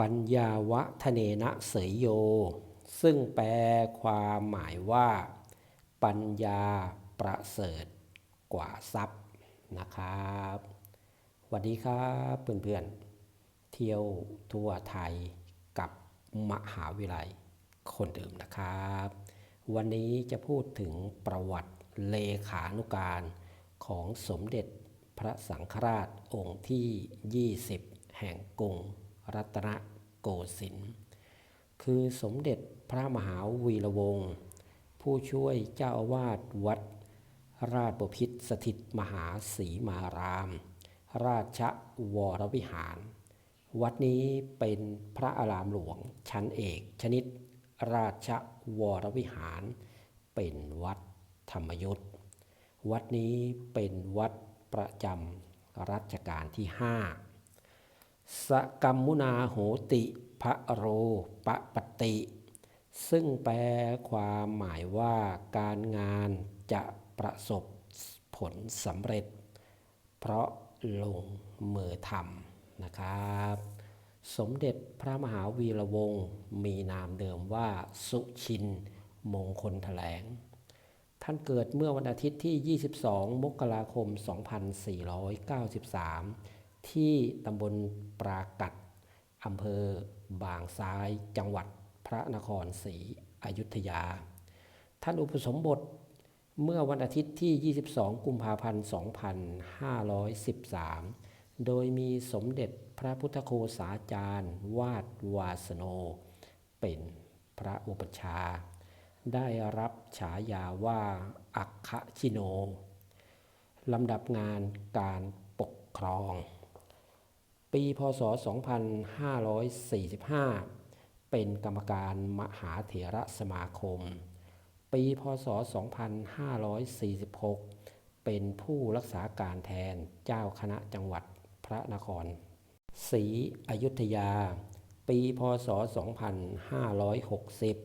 ปัญญาวะทะเนนะเสยโย ซึ่งแปลความหมายว่า ปัญญาประเสริฐกว่าทรัพย์นะครับสวัสดีครับเพื่อนๆ เที่ยวทั่วไทยกับมหาวิทยาลัยคนเดิมนะครับ วันนี้จะพูดถึงประวัติเลขานุการของสมเด็จพระสังฆราชองค์ที่ 20 แห่งกรุง รัตนโกสินทร์คือสมเด็จพระมหาวีระวงศ์ผู้ช่วยเจ้าอาวาสวัด ราชบพิตรสถิตมหาศรีมาราม ราชวรวิหาร วัดนี้เป็นพระอารามหลวงชั้นเอกชนิด ราชวรวิหาร เป็นวัดธรรมยุทธวัดนี้เป็นวัดประจำรัชกาลที่ห้า สกรรมุนาโหติพระโรปะปติ ซึ่งแปลความหมายว่าการงานจะประสบผลสำเร็จ เพราะลงมือทำนะครับ สมเด็จพระมหาวีระวงศ์มีนามเดิมว่าสุชินมงคลแถลง ท่านเกิดเมื่อวันอาทิตย์ที่ 22 มกราคม 2493 ที่ตำบลปรากัดอำเภอบางซ้ายจังหวัดพระนครศรีอยุธยา ท่านอุปสมบทเมื่อวันอาทิตย์ที่ 22 กุมภาพันธ์ 2513 โดยมีสมเด็จพระพุทธโฆษาจารย์ วาดวาสโน เป็นพระอุปชฌาย์ได้รับฉายาว่าอัคคชิโน ลำดับงานการปกครอง ปีพศ 2545 เป็นกรรมการมหาเถระสมาคม ปีพศ 2546 เป็นผู้รักษาการแทนเจ้าคณะจังหวัดพระนครศรีอยุธยา ปีพศ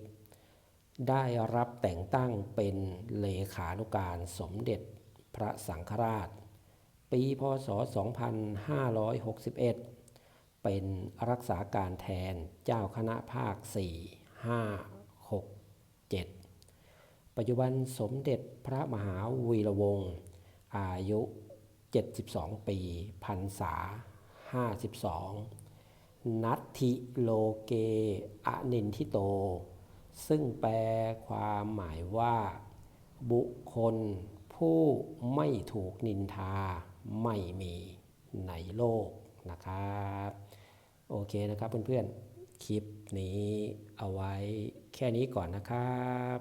2560 ได้รับแต่งตั้งเป็นเลขานุการสมเด็จพระสังฆราช ปีพศ 2561 เป็นรักษาการแทนเจ้าคณะภาค 4 5 6 7 ปัจจุบันสมเด็จพระมหาวีระวงศ์อายุ 72 ปีพรรษา 52 นัตถิโลเกอนินทิโต ซึ่งแปลความหมายว่า บุคคลผู้ไม่ถูกนินทา ไม่มีในโลกนะครับ โอเคนะครับเพื่อนๆ คลิปนี้เอาไว้แค่นี้ก่อนนะครับ